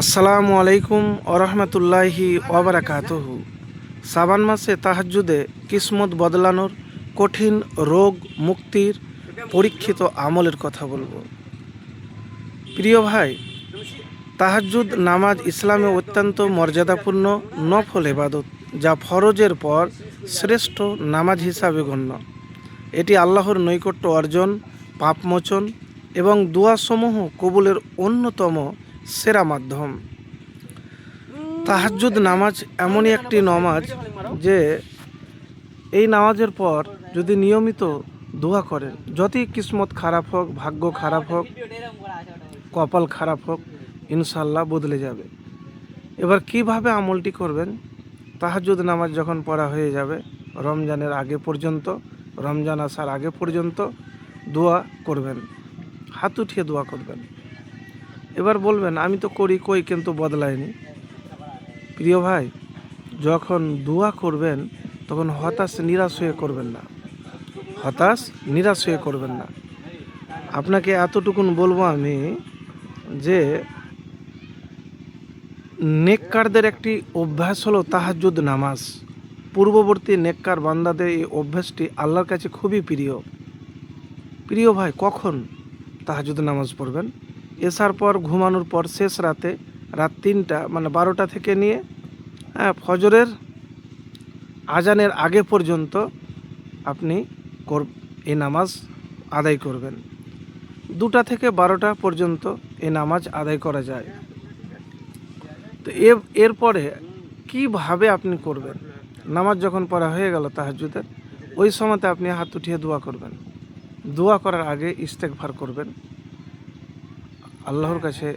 আসসালামু আলাইকুম ওরহমতুল্লাহি ওবরাকাতহ সাবান মাসে তাহাজ্জুদে কিসমত বদলানোর কঠিন রোগ মুক্তির পরীক্ষিত আমলের কথা বলব। প্রিয় ভাই, তাহাজ্জুদ নামাজ ইসলামে অত্যন্ত মর্যাদাপূর্ণ নফল এবাদত যা ফরজের পর শ্রেষ্ঠ নামাজ হিসাবে গণ্য। এটি আল্লাহর নৈকট্য অর্জন, পাপমোচন এবং দোয়াসমূহ কবুলের অন্যতম সেরা মাধ্যম। তাহাজ্জুদ নামাজ এমনই একটি নামাজ যে এই নামাজের পর যদি নিয়মিত দোয়া করেন, যতই কিসমত খারাপ হোক, ভাগ্য খারাপ হোক, কপাল খারাপ হোক ইনশাল্লাহ বদলে যাবে। এবার কীভাবে আমলটি করবেন? তাহাজ্জুদ নামাজ যখন পড়া হয়ে যাবে, রমজানের আগে পর্যন্ত, রমজান আসার আগে পর্যন্ত দোয়া করবেন। হাত উঠিয়ে দোয়া করবেন। এবার বলবেন, আমি তো করি, কই কিন্তু বদলায়নি। প্রিয় ভাই, যখন দোয়া করবেন, তখন হতাশ, নিরাশ হয়ে করবেন না। হতাশ, নিরাশ হয়ে করবেন না। আপনাকে এতটুকুন বলব আমি যে, নেককারদের একটি অভ্যাস হলো তাহাজ্জুদ নামাজ। পূর্ববর্তী নেককার বান্দাদের এই অভ্যাসটি আল্লাহর কাছে খুবই প্রিয়। প্রিয় ভাই, কখন তাহাজ্জুদ নামাজ পড়বেন? এসার পর ঘুমানোর পর শেষ রাতে, রাত তিনটা মানে বারোটা থেকে নিয়ে হ্যাঁ ফজরের আজানের আগে পর্যন্ত আপনি কর এই নামাজ আদায় করবেন। দুটা থেকে বারোটা পর্যন্ত এই নামাজ আদায় করা যায়। তো এর এরপরে কীভাবে আপনি করবেন? নামাজ যখন পড়া হয়ে গেল তাহাজুদের ওই সময়তে আপনি হাত উঠিয়ে দোয়া করবেন। দোয়া করার আগে ইস্তেকভার করবেন। আল্লাহর কাছে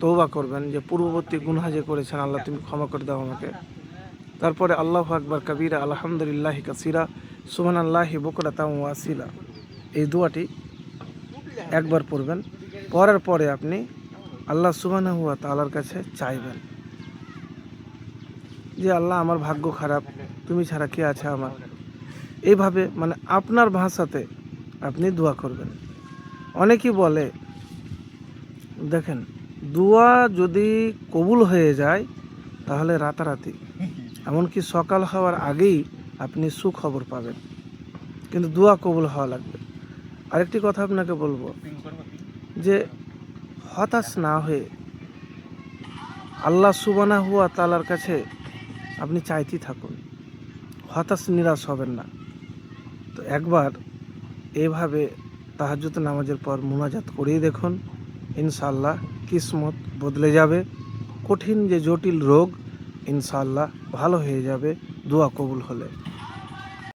তৌবা করবেন যে পূর্ববর্তী গুনহা যে করেছেন, আল্লাহ তুমি ক্ষমা করে দাও আমাকে। তারপরে আল্লাহ আকবর কবিরা, আলহামদুলিল্লাহ কাসিরা সুমান আল্লাহি বকরাতাম ওয়াসিলা এই দোয়াটি একবার পড়বেন, পড়ার পরে আপনি আল্লাহ সুবানা হুয়া তালার কাছে চাইবেন যে, আল্লাহ, আমার ভাগ্য খারাপ, তুমি ছাড়া কে আছে আমার? এইভাবে মানে আপনার ভাষাতে আপনি দোয়া করবেন। অনেকেই বলে দেখেন, দোয়া যদি কবুল হয়ে যায়, তাহলে রাতারাতি। এমনকি সকাল হওয়ার আগেই আপনি সুখবর পাবেন। কিন্তু দোয়া কবুল হওয়া লাগবে। আরেকটি কথা আপনাকে বলব, যে হতাশ না হয়ে আল্লাহ সুবানা হুয়া তালার কাছে আপনি চাইতেই থাকুন। হতাশ, নিরাশ হবেন না। তো একবার এভাবে তাহাজুত নামাজের পর মোনাজাত করেই দেখুন। ইনশাল্লাহ কিসমত বদলে যাবে। কঠিন যে জটিল রোগ ইনশাল্লাহ ভালো হয়ে যাবে। দোয়া কবুল হলে।